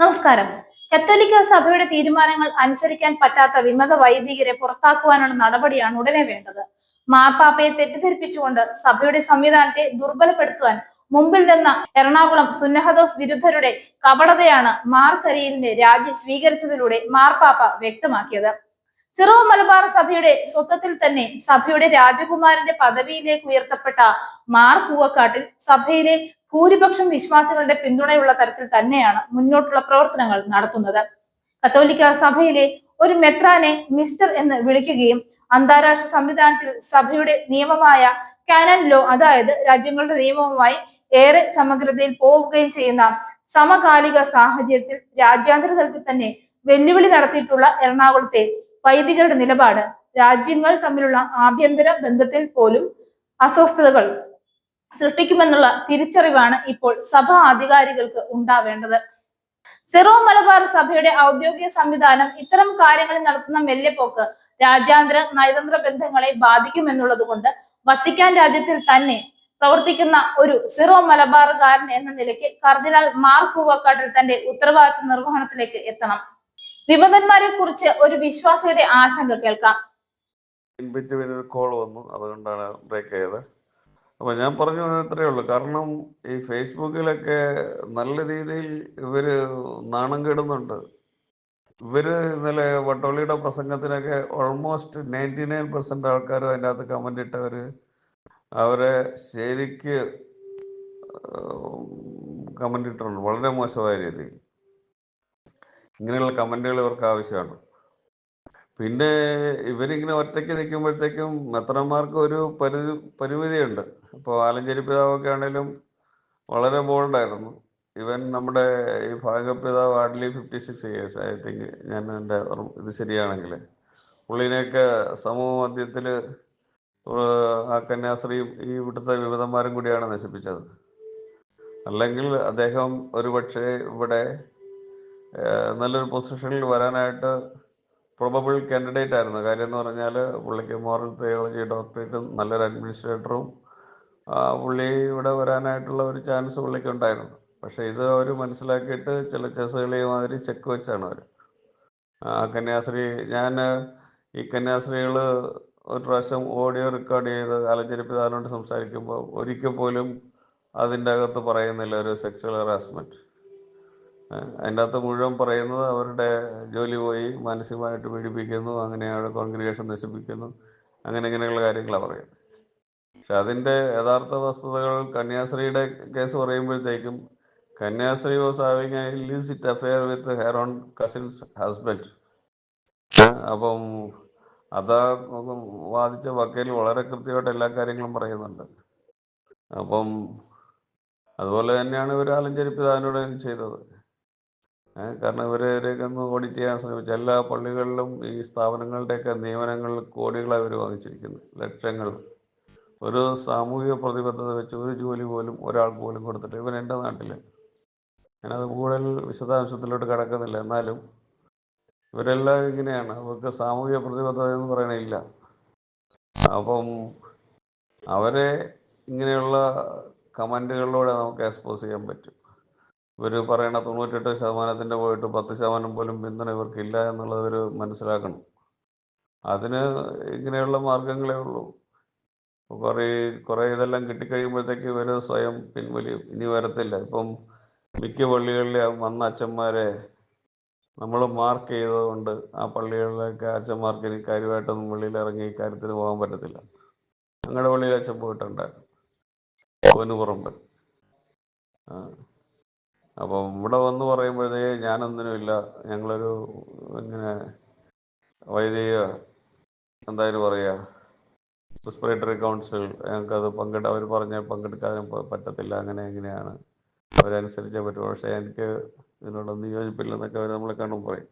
നമസ്കാരം. കത്തോലിക്ക സഭയുടെ തീരുമാനങ്ങൾ അനുസരിക്കാൻ പറ്റാത്ത വിമത വൈദികരെ പുറത്താക്കുവാനുള്ള നടപടിയാണ് ഉടനെ വേണ്ടത്. മാർപ്പാപ്പയെ തെറ്റിദ്ധരിപ്പിച്ചുകൊണ്ട് സഭയുടെ സംവിധാനത്തെ ദുർബലപ്പെടുത്തുവാൻ മുമ്പിൽ നിന്ന എറണാകുളം സുന്നഹദോസ് വിരുദ്ധരുടെ കപടതയാണ് മാർ കരിയലിന്റെ രാജി സ്വീകരിച്ചതിലൂടെ മാർപ്പാപ്പ വ്യക്തമാക്കിയത്. സിറോ മലബാർ സഭയുടെ സ്വത്വത്തിൽ തന്നെ സഭയുടെ രാജകുമാരന്റെ പദവിയിലേക്ക് ഉയർത്തപ്പെട്ട മാർ പൂവക്കാട്ടിൽ സഭയിലെ ഭൂരിപക്ഷം വിശ്വാസികളുടെ പിന്തുണയുള്ള തരത്തിൽ തന്നെയാണ് മുന്നോട്ടുള്ള പ്രവർത്തനങ്ങൾ നടത്തുന്നത്. കത്തോലിക്ക സഭയിലെ ഒരു മെത്രാനെ മിസ്റ്റർ എന്ന് വിളിക്കുകയും അന്താരാഷ്ട്ര സംവിധാനത്തിൽ സഭയുടെ നിയമമായ കാനൻ ലോ അതായത് രാജ്യങ്ങളുടെ നിയമവുമായി ഏറെ സമഗ്രതയിൽ പോവുകയും ചെയ്യുന്ന സമകാലിക സാഹചര്യത്തിൽ രാജ്യാന്തര തലത്തിൽ തന്നെ വെല്ലുവിളി നടത്തിയിട്ടുള്ള എറണാകുളത്തെ വൈദികരുടെ നിലപാട് രാജ്യങ്ങൾ തമ്മിലുള്ള ആഭ്യന്തര ബന്ധത്തിൽ പോലും അസ്വസ്ഥതകൾ സൃഷ്ടിക്കുമെന്നുള്ള തിരിച്ചറിവാണ് ഇപ്പോൾ സഭാ അധികാരികൾക്ക് ഉണ്ടാവേണ്ടത്. സിറോ മലബാർ സഭയുടെ ഔദ്യോഗിക സംവിധാനം ഇത്തരം കാര്യങ്ങളിൽ നടത്തുന്ന മെല്ലെപ്പോക്ക് രാജ്യാന്തര നയതന്ത്ര ബന്ധങ്ങളെ ബാധിക്കുമെന്നുള്ളത് കൊണ്ട് വത്തിക്കാൻ രാജ്യത്തിൽ തന്നെ പ്രവർത്തിക്കുന്ന ഒരു സിറോ മലബാറുകാരൻ എന്ന നിലയ്ക്ക് കർദിനാൾ മാർ പൂവക്കാട്ടിൽ തന്റെ ഉത്തരവാദിത്വ നിർവഹണത്തിലേക്ക് എത്തണം. വിമതന്മാരെ കുറിച്ച് ഒരു വിശ്വാസിയുടെ ആശങ്ക കേൾക്കാം. ഒരു കോൾ വന്നു. അതുകൊണ്ടാണ് ബ്രേക്ക് ചെയ്തത് അപ്പൊ ഞാൻ പറഞ്ഞു ഇത്രയേ ഉള്ളൂ. കാരണം ഈ ഫേസ്ബുക്കിലൊക്കെ നല്ല രീതിയിൽ ഇവർ നാണം കെടുന്നുണ്ട്. ഇവർ ഇന്നലെ വട്ടോളിയുടെ പ്രസംഗത്തിനൊക്കെ ഓൾമോസ്റ്റ് നയന്റി നയൻ പെർസെന്റ് ആൾക്കാരും അതിന്റെ അകത്ത് കമന്റ് ഇട്ടവര് അവരെ ശരിക്ക് കമന്റ് ഇട്ടിട്ടുണ്ട്. വളരെ മോശമായ രീതിയിൽ. ഇങ്ങനെയുള്ള കമന്റുകൾ ഇവർക്ക് ആവശ്യമാണ്. പിന്നെ ഇവരിങ്ങനെ ഒറ്റയ്ക്ക് നിൽക്കുമ്പോഴത്തേക്കും മെത്രന്മാർക്ക് ഒരു പരി പരിമിതിയുണ്ട്. ഇപ്പോൾ ആലഞ്ചേരി പിതാവൊക്കെ ആണെങ്കിലും വളരെ ബോൾഡായിരുന്നു. ഇവൻ നമ്മുടെ ഈ ഭാഗപിതാവ് hardly fifty six years I think ഞാൻ എന്റെ ഇത് ശരിയാണെങ്കിൽ പുള്ളിനെയൊക്കെ സമൂഹ മധ്യത്തിൽ ആ കന്യാസ്ത്രീയും ഈ ഇവിടുത്തെ വിമതന്മാരും കൂടിയാണ് നശിപ്പിച്ചത്. അല്ലെങ്കിൽ അദ്ദേഹം ഒരുപക്ഷെ ഇവിടെ നല്ലൊരു പൊസിഷനിൽ വരാനായിട്ട് പ്രൊബബിൾ കാൻഡിഡേറ്റ് ആയിരുന്നു. കാര്യം എന്ന് പറഞ്ഞാൽ പുള്ളിക്ക് മോറൽ തിയോളജി ഡോക്ടറേറ്റും നല്ലൊരു അഡ്മിനിസ്ട്രേറ്ററും പുള്ളി ഇവിടെ വരാനായിട്ടുള്ള ഒരു ചാൻസ് പുള്ളിക്ക് ഉണ്ടായിരുന്നു. പക്ഷെ ഇത് അവർ മനസ്സിലാക്കിയിട്ട് ചില ചെസ്സുകളെ മാതിരി ചെക്ക് വെച്ചാണ് അവർ കന്യാശ്രീ ഞാൻ ഈ കന്യാസ്ത്രീകൾ ഒരു പ്രാവശ്യം ഓഡിയോ റെക്കോർഡ് ചെയ്ത് ആലഞ്ചേരി പിതാവിനോട് സംസാരിക്കുമ്പോൾ ഒരിക്കൽ പോലും അതിന്റെ അകത്ത് പറയുന്നില്ല ഒരു സെക്സ്വൽ ഹറാസ്മെന്റ് അതിന്റെ അകത്ത് മുഴുവൻ പറയുന്നത് അവരുടെ ജോലി പോയി മാനസികമായിട്ട് പീഡിപ്പിക്കുന്നു അങ്ങനെയാണ് കോൺഗ്രിഗേഷൻ നശിപ്പിക്കുന്നു അങ്ങനെ ഇങ്ങനെയുള്ള കാര്യങ്ങളാണ് പറയുന്നത്. പക്ഷെ അതിന്റെ യഥാർത്ഥ വസ്തുതകൾ കന്യാസ്ത്രീയുടെ കേസ് പറയുമ്പോഴത്തേക്കും കന്യാസ്ത്രീ was having a illicit affair with her own cousin's husband. അപ്പം അതാ വാദിച്ച വക്കീൽ വളരെ കൃത്യമായിട്ട് എല്ലാ കാര്യങ്ങളും പറയുന്നുണ്ട്. അപ്പം അതുപോലെ തന്നെയാണ് ഇവർ ആലഞ്ചേരി പിതാവിനോട് ചെയ്തത്. കാരണം ഇവരെയൊക്കെ ഒന്ന് ഓഡിറ്റ് ചെയ്യാൻ ശ്രമിച്ചു എല്ലാ പള്ളികളിലും ഈ സ്ഥാപനങ്ങളുടെയൊക്കെ നിയമനങ്ങൾ കോടികളായി അവർ വാങ്ങിച്ചിരിക്കുന്നത് ലക്ഷങ്ങൾ ഒരു സാമൂഹിക പ്രതിബദ്ധത വെച്ച് ഒരു ജോലി പോലും ഒരാൾക്ക് പോലും കൊടുത്തിട്ട് ഇവൻ എന്റെ നാട്ടിൽ ഞാനത് കൂടുതൽ വിശദാംശത്തിലോട്ട് കിടക്കുന്നില്ല. എന്നാലും ഇവരെല്ലാം ഇങ്ങനെയാണ്. അവർക്ക് സാമൂഹിക പ്രതിബദ്ധത എന്ന് പറയണില്ല അപ്പം അവരെ ഇങ്ങനെയുള്ള കമന്റുകളിലൂടെ നമുക്ക് എക്സ്പോസ് ചെയ്യാൻ പറ്റും. ഇവർ പറയണ തൊണ്ണൂറ്റെട്ട് ശതമാനത്തിന്റെ പോയിട്ട് പത്ത് ശതമാനം പോലും പിന്തുണ ഇവർക്കില്ല എന്നുള്ളത് ഇവർ മനസ്സിലാക്കണം. അതിന് ഇങ്ങനെയുള്ള മാർഗങ്ങളേ ഉള്ളൂ. കുറേ കുറേ ഇതെല്ലാം കിട്ടിക്കഴിയുമ്പോഴത്തേക്ക് ഇവർ സ്വയം പിൻവലിയും ഇനി വരത്തില്ല. ഇപ്പം മിക്ക പള്ളികളിലെ വന്ന അച്ഛന്മാരെ നമ്മൾ മാർക്ക് ചെയ്തതുകൊണ്ട് ആ പള്ളികളിലൊക്കെ അച്ഛന്മാർക്ക് ഇനി കാര്യമായിട്ടൊന്നും വെളിയിൽ ഇറങ്ങി കാര്യത്തിന് പോകാൻ പറ്റത്തില്ല. ഞങ്ങളുടെ പള്ളിയിൽ അച്ഛൻ പോയിട്ടുണ്ട്. കോനുപുറമ്പ് ആ. അപ്പം ഇവിടെ വന്ന് പറയുമ്പോഴത്തേ ഞാനൊന്നിനുമില്ല ഞങ്ങളൊരു ഇങ്ങനെ വൈദിക എന്തായാലും പറയുക റെസ്പിറേറ്ററി കൗൺസിൽ ഞങ്ങൾക്കത് പങ്കെടു അവർ പറഞ്ഞ പങ്കെടുക്കാൻ പറ്റത്തില്ല. അങ്ങനെ എങ്ങനെയാണ് അവരനുസരിച്ചേ പറ്റുള്ളൂ പക്ഷേ എനിക്ക് ഇതിനോടൊന്നും യോജിപ്പില്ലെന്നൊക്കെ അവർ നമ്മളെ കാണുമ്പോൾ പറയും.